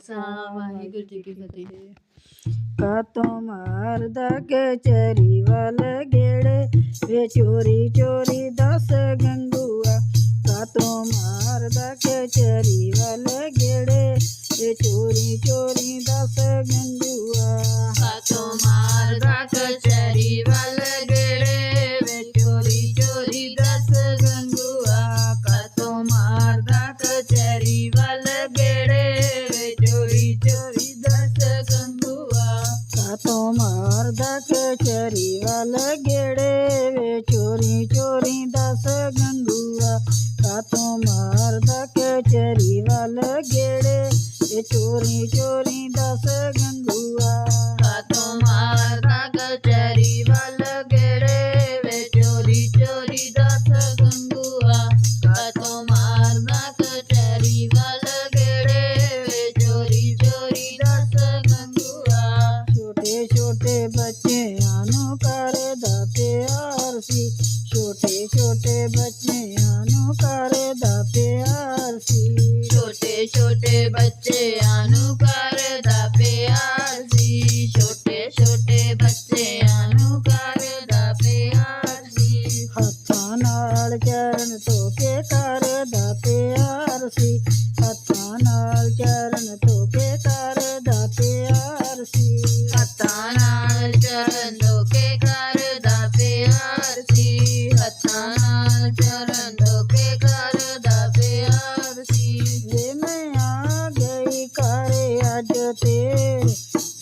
ਖਾਲਸਾ, ਵਾਹਿਗੁਰੂ ਜੀ ਕੀ ਫਤਿਹ। ਕਾਤੋਂ ਮਾਰਦਾ ਕੇ ਚਰੀ ਵਲ ਗੇੜੇ, ਵੇ ਚੋਰੀ ਚੋਰੀ ਦਸ ਗੰਗੂਆ। ਕਾਤੋਂ ਮਾਰਦਾ ਕੇ ਚਰੀ ਵਲ ਗੇੜੇ, ਵੇ ਚੋਰੀ ਚੋਰੀ ਦਸ ਗੰਗੂਆ। ਗਲ ਗੇੜੇ ਵੇ ਚੋਰੀ ਚੋਰੀ ਦੱਸ ਗੰਡੂਆ ਕਾਤੋਂ ਮਾਰਦਾ ਕਚਰੀ ਵੱਲ ਗੇੜੇ। ਏ ਚੋਰੀ ਚੋਰੀ ਦੱਸ ਗੰਡੂਆ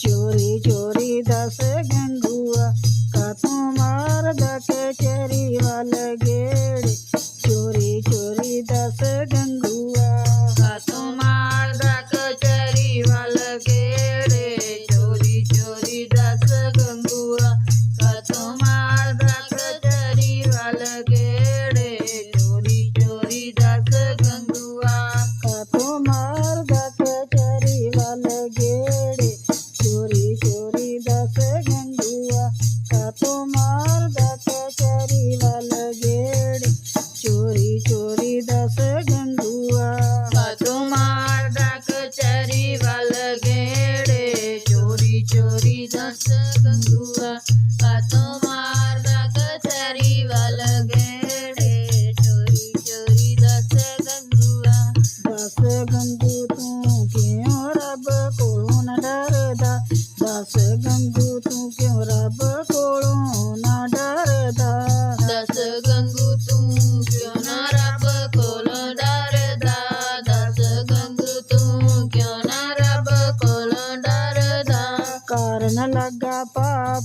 ચોરી ચોરી દસ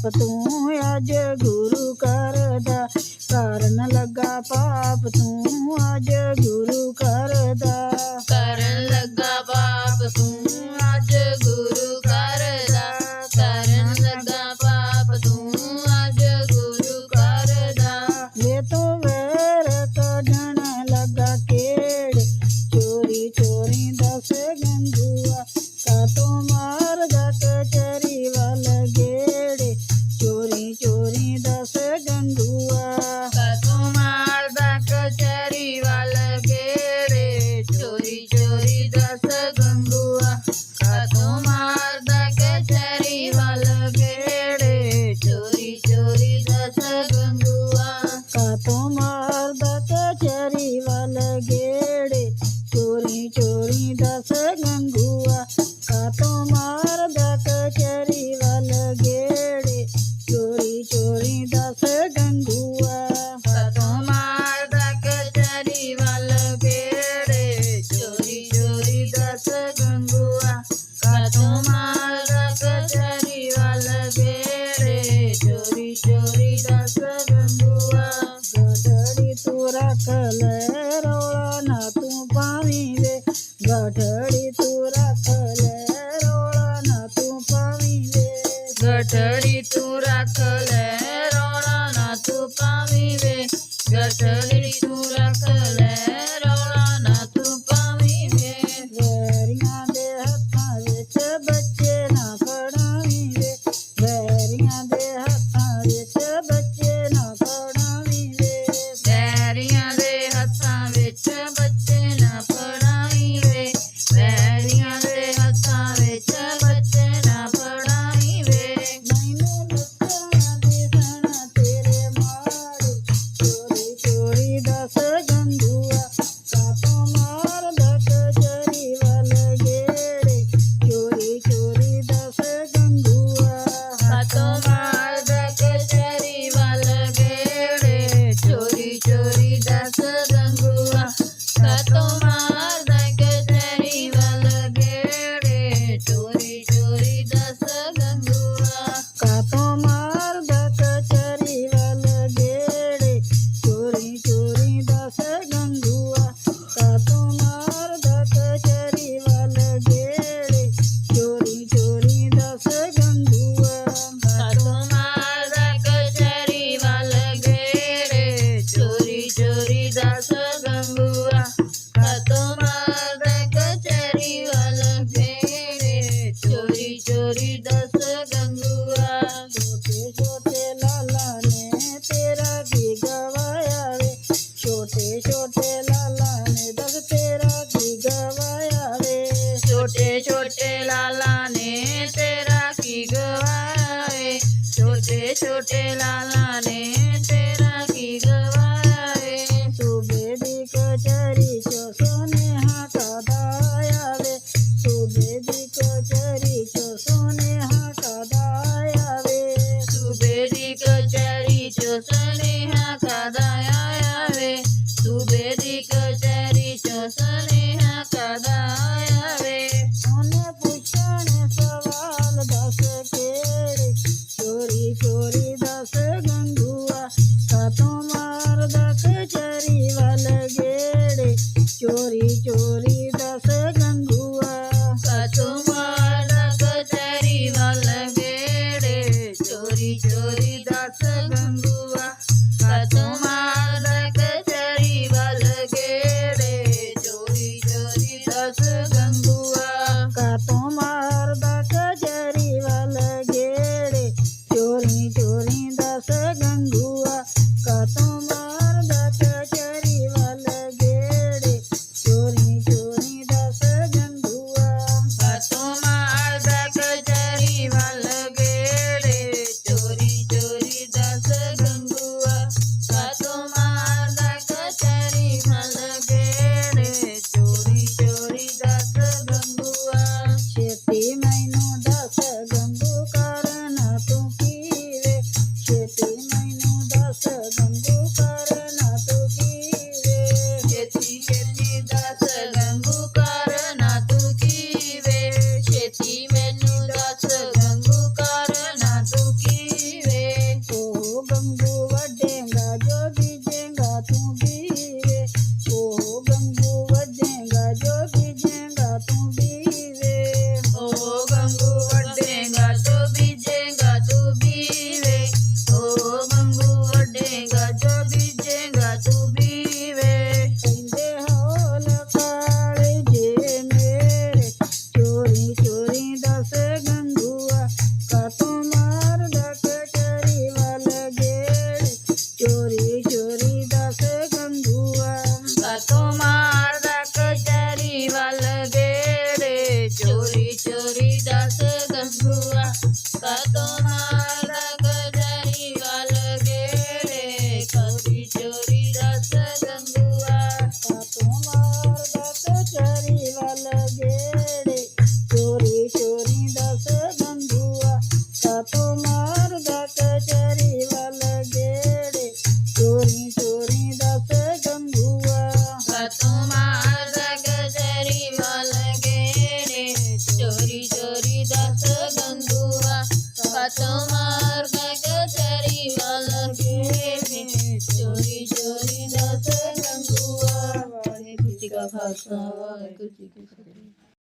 તું અજ छोटे लाला ਚੋਰੀ ਚੋਰੀ ਚੋਰੀ ਦੱਸ